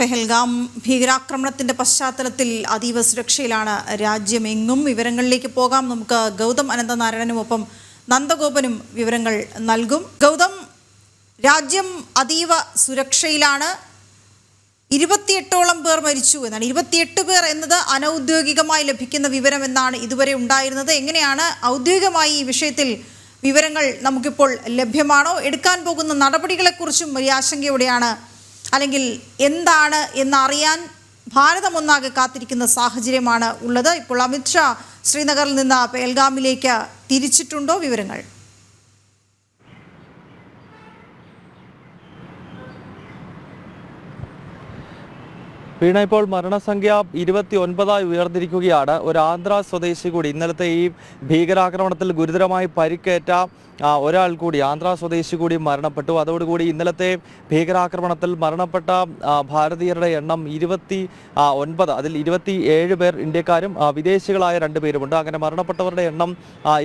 പെഹൽഗാം ഭീകരാക്രമണത്തിന്റെ പശ്ചാത്തലത്തിൽ അതീവ സുരക്ഷയിലാണ് രാജ്യമെങ്ങും വിവരങ്ങളിലേക്ക് പോകാം. നമുക്ക് ഗൗതം അനന്തനാരായണനുമൊപ്പം നന്ദഗോപനും വിവരങ്ങൾ നൽകും. ഗൗതം രാജ്യം അതീവ സുരക്ഷയിലാണ്. ഇരുപത്തിയെട്ടോളം പേർ മരിച്ചു എന്നാണ്. ഇരുപത്തിയെട്ട് പേർ എന്നത് അനൗദ്യോഗികമായി ലഭിക്കുന്ന വിവരം എന്നാണ് ഇതുവരെ ഉണ്ടായിരുന്നത്. എങ്ങനെയാണ് ഔദ്യോഗികമായി ഈ വിഷയത്തിൽ വിവരങ്ങൾ നമുക്കിപ്പോൾ ലഭ്യമാണോ? എടുക്കാൻ പോകുന്ന നടപടികളെക്കുറിച്ചും വലിയ ആശങ്കയോടെയാണ് അല്ലെങ്കിൽ എന്താണ് എന്നറിയാൻ ഭാരതം ഒന്നാകെ കാത്തിരിക്കുന്ന സാഹചര്യമാണ് ഉള്ളത്. ഇപ്പോൾ അമിത്ഷാ ശ്രീനഗറിൽ നിന്ന് പേൽഗാമിലേക്ക് തിരിച്ചിട്ടുണ്ടോ വിവരങ്ങൾ? വീണ ഇപ്പോൾ മരണസംഖ്യ ഇരുപത്തി ഒൻപതായി ഉയർന്നിരിക്കുകയാണ്. ഒരു ആന്ധ്ര സ്വദേശി കൂടി ഇന്നലത്തെ ഈ ഭീകരാക്രമണത്തിൽ ഗുരുതരമായി പരിക്കേറ്റ ഒരാൾ കൂടി ആന്ധ്ര സ്വദേശി കൂടി മരണപ്പെട്ടു. അതോടുകൂടി ഇന്നലത്തെ ഭീകരാക്രമണത്തിൽ മരണപ്പെട്ട ഭാരതീയരുടെ എണ്ണം ഇരുപത്തി ഒൻപത് അതിൽ ഇരുപത്തി ഏഴ് പേർ ഇന്ത്യക്കാരും വിദേശികളായ രണ്ട് പേരുമുണ്ട്. അങ്ങനെ മരണപ്പെട്ടവരുടെ എണ്ണം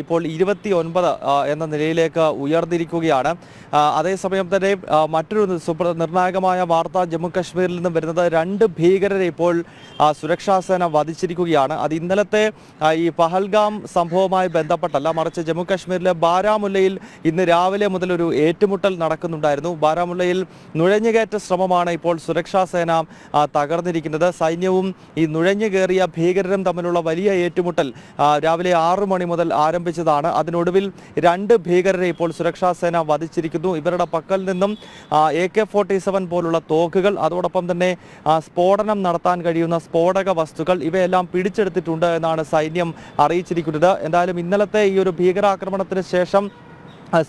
ഇപ്പോൾ ഇരുപത്തി ഒൻപത് എന്ന നിലയിലേക്ക് ഉയർന്നിരിക്കുകയാണ്. അതേസമയം തന്നെ മറ്റൊരു നിർണായകമായ വാർത്ത ജമ്മു കാശ്മീരിൽ നിന്നും വരുന്നത് രണ്ട് ഭീകരരെ ഇപ്പോൾ സുരക്ഷാസേന സുരക്ഷാ സേന വധിച്ചിരിക്കുകയാണ്. അത് ഇന്നലത്തെ ഈ പഹൽഗാം സംഭവവുമായി ബന്ധപ്പെട്ടല്ല. മറിച്ച് ജമ്മു കാശ്മീരിലെ ബാരാമുല്ലയിൽ ഇന്ന് രാവിലെ മുതൽ ഒരു ഏറ്റുമുട്ടൽ നടക്കുന്നുണ്ടായിരുന്നു. ബാരാമുല്ലയിൽ നുഴഞ്ഞുകയറ്റ ശ്രമമാണ് ഇപ്പോൾ സുരക്ഷാ സേന തകർന്നിരിക്കുന്നത്. സൈന്യവും ഈ നുഴഞ്ഞു കയറിയ ഭീകരരും തമ്മിലുള്ള വലിയ ഏറ്റുമുട്ടൽ രാവിലെ ആറു മണി മുതൽ ആരംഭിച്ചതാണ്. അതിനൊടുവിൽ രണ്ട് ഭീകരരെ ഇപ്പോൾ സുരക്ഷാ സേന വധിച്ചിരിക്കുന്നു. ഇവരുടെ പക്കൽ നിന്നും എ കെ ഫോർട്ടി സെവൻ പോലുള്ള തോക്കുകൾ അതോടൊപ്പം തന്നെ ആ, സ്ഫോടനം നടത്താൻ കഴിയുന്ന സ്ഫോടക വസ്തുക്കൾ ഇവയെല്ലാം പിടിച്ചെടുത്തിട്ടുണ്ട് എന്നാണ് സൈന്യം അറിയിച്ചിരിക്കുന്നത്. എന്തായാലും ഇന്നലത്തെ ഈ ഒരു ഭീകരാക്രമണത്തിന് ശേഷം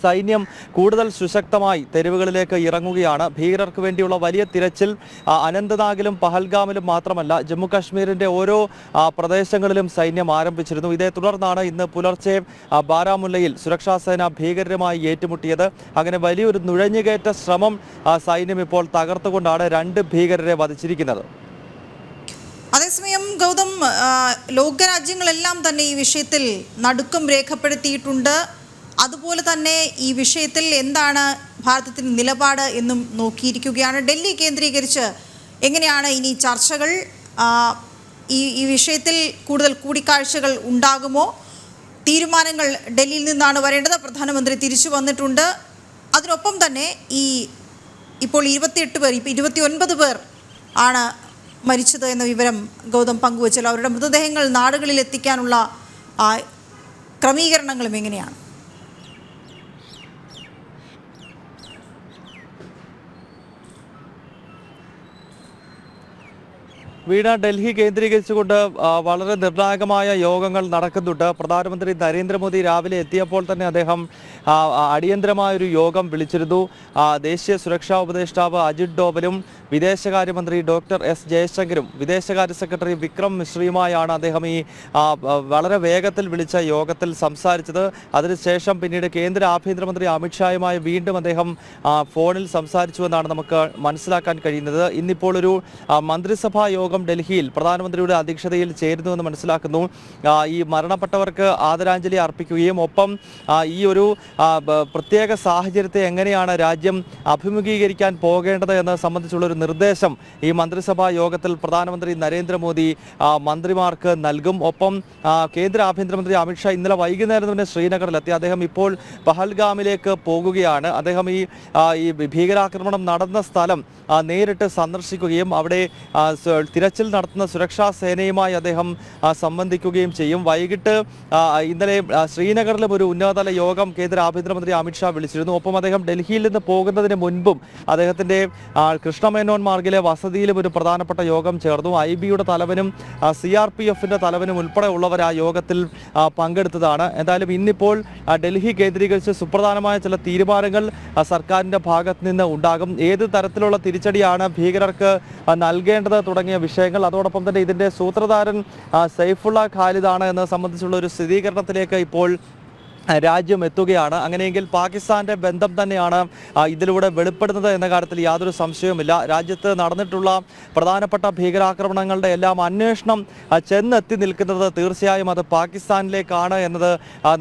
സൈന്യം കൂടുതൽ സുശക്തമായി തെരുവുകളിലേക്ക് ഇറങ്ങുകയാണ്. ഭീകരർക്ക് വേണ്ടിയുള്ള വലിയ തിരച്ചിൽ അനന്ത്നാഗിലും പഹൽഗാമിലും മാത്രമല്ല ജമ്മു കാശ്മീരിന്റെ ഓരോ പ്രദേശങ്ങളിലും സൈന്യം ആരംഭിച്ചിരുന്നു. ഇതേ തുടർന്നാണ് ഇന്ന് പുലർച്ചെ ബാരാമുല്ലയിൽ സുരക്ഷാസേന ഭീകരരുമായി ഏറ്റുമുട്ടിയത്. അങ്ങനെ വലിയൊരു നുഴഞ്ഞുകയറ്റ ശ്രമം സൈന്യം ഇപ്പോൾ തകർത്തുകൊണ്ടാണ് രണ്ട് ഭീകരരെ വധിച്ചിരിക്കുന്നത്. അതേസമയം ഗൗതം ലോകരാജ്യങ്ങളെല്ലാം തന്നെ ഈ വിഷയത്തിൽ നടുക്കം രേഖപ്പെടുത്തിയിട്ടുണ്ട്. അതുപോലെ തന്നെ ഈ വിഷയത്തിൽ എന്താണ് ഭാരതത്തിന്റെ നിലപാട് എന്നും നോക്കിയിരിക്കുകയാണ്. ഡൽഹി കേന്ദ്രീകരിച്ച് എങ്ങനെയാണ് ഇനി ചർച്ചകൾ? ഈ ഈ വിഷയത്തിൽ കൂടുതൽ കൂടിക്കാഴ്ചകൾ ഉണ്ടാകുമോ? തീരുമാനങ്ങൾ ഡൽഹിയിൽ നിന്നാണ് വരേണ്ടത്. പ്രധാനമന്ത്രി തിരിച്ചു വന്നിട്ടുണ്ട്. അതിനൊപ്പം തന്നെ ഈ ഇപ്പോൾ ഇരുപത്തിയെട്ട് പേർ ഇപ്പോൾ ഇരുപത്തി ഒൻപത് പേർ ആണ് മരിച്ചത് എന്ന വിവരം ഗൗതം പങ്കുവച്ചാൽ അവരുടെ മൃതദേഹങ്ങൾ നാടുകളിൽ എത്തിക്കാനുള്ള ക്രമീകരണങ്ങളും എങ്ങനെയാണ്? വീണ ഡൽഹി കേന്ദ്രീകരിച്ചുകൊണ്ട് വളരെ നിർണായകമായ യോഗങ്ങൾ നടക്കുന്നുണ്ട്. പ്രധാനമന്ത്രി നരേന്ദ്രമോദി രാവിലെ എത്തിയപ്പോൾ തന്നെ അദ്ദേഹം അടിയന്തരമായൊരു യോഗം വിളിച്ചിരുന്നു. ദേശീയ സുരക്ഷാ ഉപദേഷ്ടാവ് അജിത് ഡോവലും വിദേശകാര്യമന്ത്രി ഡോക്ടർ എസ് ജയശങ്കരും വിദേശകാര്യ സെക്രട്ടറി വിക്രം മിശ്രയുമായാണ് അദ്ദേഹം ഈ വളരെ വേഗത്തിൽ വിളിച്ച യോഗത്തിൽ സംസാരിച്ചത്. അതിനുശേഷം പിന്നീട് കേന്ദ്ര ആഭ്യന്തരമന്ത്രി അമിത്ഷായുമായി വീണ്ടും അദ്ദേഹം ഫോണിൽ സംസാരിച്ചുവെന്നാണ് നമുക്ക് മനസ്സിലാക്കാൻ കഴിയുന്നത്. ഇന്നിപ്പോൾ ഒരു മന്ത്രിസഭാ യോഗം ഡൽഹിയിൽ പ്രധാനമന്ത്രിയുടെ അധ്യക്ഷതയിൽ ചേരുന്നുവെന്ന് മനസ്സിലാക്കുന്നു. ഈ മരണപ്പെട്ടവർക്ക് ആദരാഞ്ജലി അർപ്പിക്കുകയും ഒപ്പം ഈ ഒരു പ്രത്യേക സാഹചര്യത്തെ എങ്ങനെയാണ് രാജ്യം അഭിമുഖീകരിക്കാൻ പോകേണ്ടത് എന്ന് സംബന്ധിച്ചുള്ള ഒരു നിർദ്ദേശം ഈ മന്ത്രിസഭാ യോഗത്തിൽ പ്രധാനമന്ത്രി നരേന്ദ്രമോദി മന്ത്രിമാർക്ക് നൽകും. ഒപ്പം കേന്ദ്ര ആഭ്യന്തരമന്ത്രി അമിത്ഷാ ഇന്നലെ വൈകുന്നേരം തന്നെ ശ്രീനഗറിലെത്തി. അദ്ദേഹം ഇപ്പോൾ പഹൽഗാമിലേക്ക് പോകുകയാണ്. അദ്ദേഹം ഈ ഈ ഭീകരാക്രമണം നടന്ന സ്ഥലം നേരിട്ട് സന്ദർശിക്കുകയും അവിടെ സ- തിരച്ചിൽ നടത്തുന്ന സുരക്ഷാ സേനയുമായി അദ്ദേഹം സംബന്ധിക്കുകയും ചെയ്യും. വൈകിട്ട് ഇന്നലെ ശ്രീനഗറിലും ഒരു ഉന്നതതല യോഗം കേന്ദ്ര ആഭ്യന്തരമന്ത്രി അമിത്ഷാ വിളിച്ചിരുന്നു. ഒപ്പം അദ്ദേഹം ഡൽഹിയിൽ നിന്ന് പോകുന്നതിന് മുൻപും അദ്ദേഹത്തിന്റെ കൃഷ്ണമേനോൻ മാർഗിലെ വസതിയിലും ഒരു പ്രധാനപ്പെട്ട യോഗം ചേർന്നു. ഐ ബിയുടെ തലവനും സി ആർ പി എഫിന്റെ തലവനും ഉൾപ്പെടെ ഉള്ളവർ ആ യോഗത്തിൽ പങ്കെടുത്തതാണ്. എന്തായാലും ഇന്നിപ്പോൾ ഡൽഹി കേന്ദ്രീകരിച്ച് സുപ്രധാനമായ ചില തീരുമാനങ്ങൾ സർക്കാരിന്റെ ഭാഗത്ത് നിന്ന് ഉണ്ടാകും. ഏത് തരത്തിലുള്ള തിരിച്ചടിയാണ് ഭീകരർക്ക് നൽകേണ്ടത് തുടങ്ങിയ വിഷയങ്ങൾ. അതോടൊപ്പം തന്നെ ഇതിന്റെ സൂത്രധാരൻ സൈഫുള്ള ഖാലിദാണ് എന്നത് സംബന്ധിച്ചുള്ള ഒരു സ്ഥിരീകരണത്തിലേക്ക് ഇപ്പോൾ രാജ്യം എത്തുകയാണ്. അങ്ങനെയെങ്കിൽ പാകിസ്ഥാന്റെ ബന്ധം തന്നെയാണ് ഇതിലൂടെ വെളിപ്പെടുന്നത് എന്ന കാര്യത്തിൽ യാതൊരു സംശയവുമില്ല. രാജ്യത്ത് നടന്നിട്ടുള്ള പ്രധാനപ്പെട്ട ഭീകരാക്രമണങ്ങളുടെ എല്ലാം അന്വേഷണം ചെന്നെത്തി നിൽക്കുന്നത് തീർച്ചയായും അത് പാകിസ്ഥാനിലേക്കാണ് എന്നത്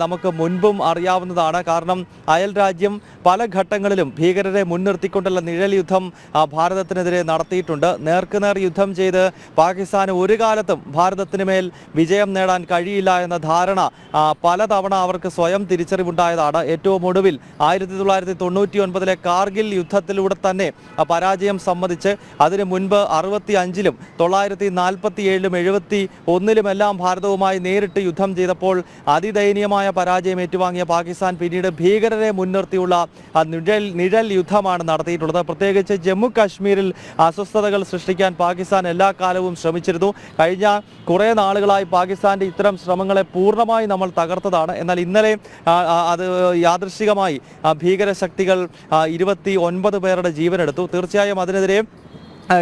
നമുക്ക് മുൻപും അറിയാവുന്നതാണ്. കാരണം അയൽ രാജ്യം പല ഘട്ടങ്ങളിലും ഭീകരരെ മുൻനിർത്തിക്കൊണ്ടുള്ള നിഴൽ യുദ്ധം ഭാരതത്തിനെതിരെ നടത്തിയിട്ടുണ്ട്. നേർക്കുനേർ യുദ്ധം ചെയ്ത് പാകിസ്ഥാന് ഒരു കാലത്തും ഭാരതത്തിന് മേൽ വിജയം നേടാൻ കഴിയില്ല എന്ന ധാരണ പലതവണ അവർക്ക് സ്വയം തിരിച്ചറിവുണ്ടായതാണ്. ഏറ്റവും ഒടുവിൽ ആയിരത്തി തൊള്ളായിരത്തി തൊണ്ണൂറ്റി ഒൻപതിലെ കാർഗിൽ യുദ്ധത്തിലൂടെ തന്നെ പരാജയം സമ്മതിച്ച് അതിനു മുൻപ് അറുപത്തി അഞ്ചിലും തൊള്ളായിരത്തി നാൽപ്പത്തി ഏഴിലും എഴുപത്തി ഒന്നിലുമെല്ലാം ഭാരതവുമായി നേരിട്ട് യുദ്ധം ചെയ്തപ്പോൾ അതിദയനീയമായ പരാജയം ഏറ്റുവാങ്ങിയ പാകിസ്ഥാൻ പിന്നീട് ഭീകരരെ മുൻനിർത്തിയുള്ള നിഴൽ നിഴൽ യുദ്ധമാണ് നടത്തിയിട്ടുള്ളത്. പ്രത്യേകിച്ച് ജമ്മു കാശ്മീരിൽ അസ്വസ്ഥതകൾ സൃഷ്ടിക്കാൻ പാകിസ്ഥാൻ എല്ലാ കാലവും ശ്രമിച്ചിരുന്നു. കഴിഞ്ഞ കുറേ നാളുകളായി പാകിസ്ഥാന്റെ ഇത്തരം ശ്രമങ്ങളെ പൂർണമായി നമ്മൾ തകർത്തതാണ്. എന്നാൽ ഇന്നലെ അത് യാദൃശികമായി ഭീകരശക്തികൾ ഭീകര ശക്തികൾ ഇരുപത്തി ഒൻപത് പേരുടെ ജീവനെടുത്തു. തീർച്ചയായും അതിനെതിരെ ആ,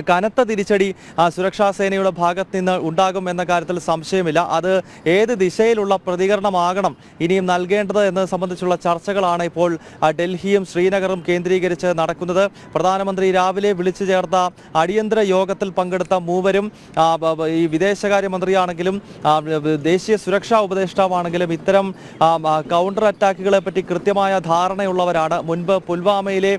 കനത്ത തിരിച്ചടി സുരക്ഷാ സേനയുടെ ഭാഗത്ത് നിന്ന് ഉണ്ടാകും എന്ന കാര്യത്തിൽ സംശയമില്ല. അത് ഏത് ദിശയിലുള്ള പ്രതികരണമാകണം ഇനിയും നൽകേണ്ടത് എന്നത് സംബന്ധിച്ചുള്ള ചർച്ചകളാണ് ഇപ്പോൾ ഡൽഹിയും ശ്രീനഗറും കേന്ദ്രീകരിച്ച് നടക്കുന്നത്. പ്രധാനമന്ത്രി രാവിലെ വിളിച്ചു ചേർത്ത അടിയന്തര യോഗത്തിൽ പങ്കെടുത്ത മൂവരും ഈ വിദേശകാര്യമന്ത്രിയാണെങ്കിലും ദേശീയ സുരക്ഷാ ഉപദേഷ്ടാവാണെങ്കിലും ഇത്തരം കൗണ്ടർ അറ്റാക്കുകളെ പറ്റി കൃത്യമായ ധാരണയുള്ളവരാണ്. മുൻപ് പുൽവാമയിലെ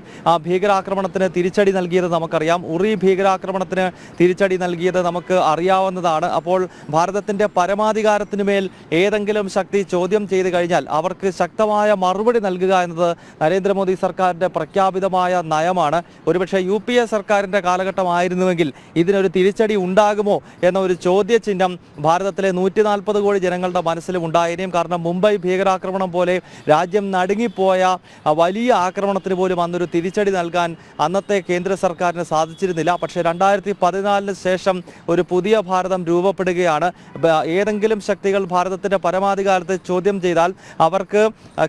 ഭീകരാക്രമണത്തിന് തിരിച്ചടി നൽകിയത് നമുക്കറിയാം. ഉറി ഭീകരാക്രമണത്തിന് തിരിച്ചടി നൽകിയത് നമുക്ക് അറിയാവുന്നതാണ്. അപ്പോൾ ഭാരതത്തിന്റെ പരമാധികാരത്തിന് മേൽ ഏതെങ്കിലും ശക്തി ചോദ്യം ചെയ്തു കഴിഞ്ഞാൽ അവർക്ക് ശക്തമായ മറുപടി നൽകുക എന്നത് നരേന്ദ്രമോദി സർക്കാരിന്റെ പ്രഖ്യാപിതമായ നയമാണ്. ഒരുപക്ഷെ യു പി എ സർക്കാരിന്റെ കാലഘട്ടമായിരുന്നുവെങ്കിൽ ഇതിനൊരു തിരിച്ചടി ഉണ്ടാകുമോ എന്ന ഒരു ചോദ്യചിഹ്നം ഭാരതത്തിലെ നൂറ്റി നാൽപ്പത് കോടി ജനങ്ങളുടെ മനസ്സിലും ഉണ്ടായേനെയും കാരണം മുംബൈ ഭീകരാക്രമണം പോലെ രാജ്യം നടുങ്ങിപ്പോയ വലിയ ആക്രമണത്തിന് പോലും അന്നൊരു തിരിച്ചടി നൽകാൻ അന്നത്തെ കേന്ദ്ര സർക്കാരിന് സാധിച്ചിരുന്നില്ല. പക്ഷേ രണ്ടായിരത്തി പതിനാലിന് ശേഷം ഒരു പുതിയ ഭാരതം രൂപപ്പെടുകയാണ്. ഏതെങ്കിലും ശക്തികൾ ഭാരതത്തിന്റെ പരമാധികാരത്തെ ചോദ്യം ചെയ്താൽ അവർക്ക്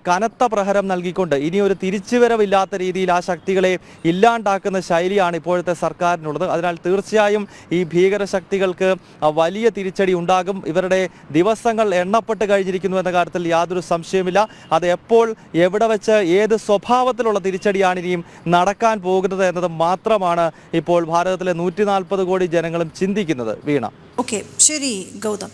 കനത്ത പ്രഹരം നൽകിക്കൊണ്ട് ഇനി ഒരു തിരിച്ചുവരവില്ലാത്ത രീതിയിൽ ആ ശക്തികളെ ഇല്ലാണ്ടാക്കുന്ന ശൈലിയാണ് ഇപ്പോഴത്തെ സർക്കാരിനുള്ളത്. അതിനാൽ തീർച്ചയായും ഈ ഭീകര ശക്തികൾക്ക് വലിയ തിരിച്ചടി ഉണ്ടാകും. ഇവരുടെ ദിവസങ്ങൾ എണ്ണപ്പെട്ട് കഴിഞ്ഞിരിക്കുന്നു എന്ന കാര്യത്തിൽ യാതൊരു സംശയമില്ല അത് എപ്പോൾ എവിടെ വെച്ച് ഏത് സ്വഭാവത്തിലുള്ള തിരിച്ചടിയാണ് ഇനിയും നടക്കാൻ പോകുന്നത് എന്നത് മാത്രമാണ് ഇപ്പോൾ ഭാരതത്തിലെ നൂറ്റി നാൽപ്പത് കോടി ജനങ്ങളും ചിന്തിക്കുന്നത് വീണ. ഓക്കെ ശരി ഗൗതം.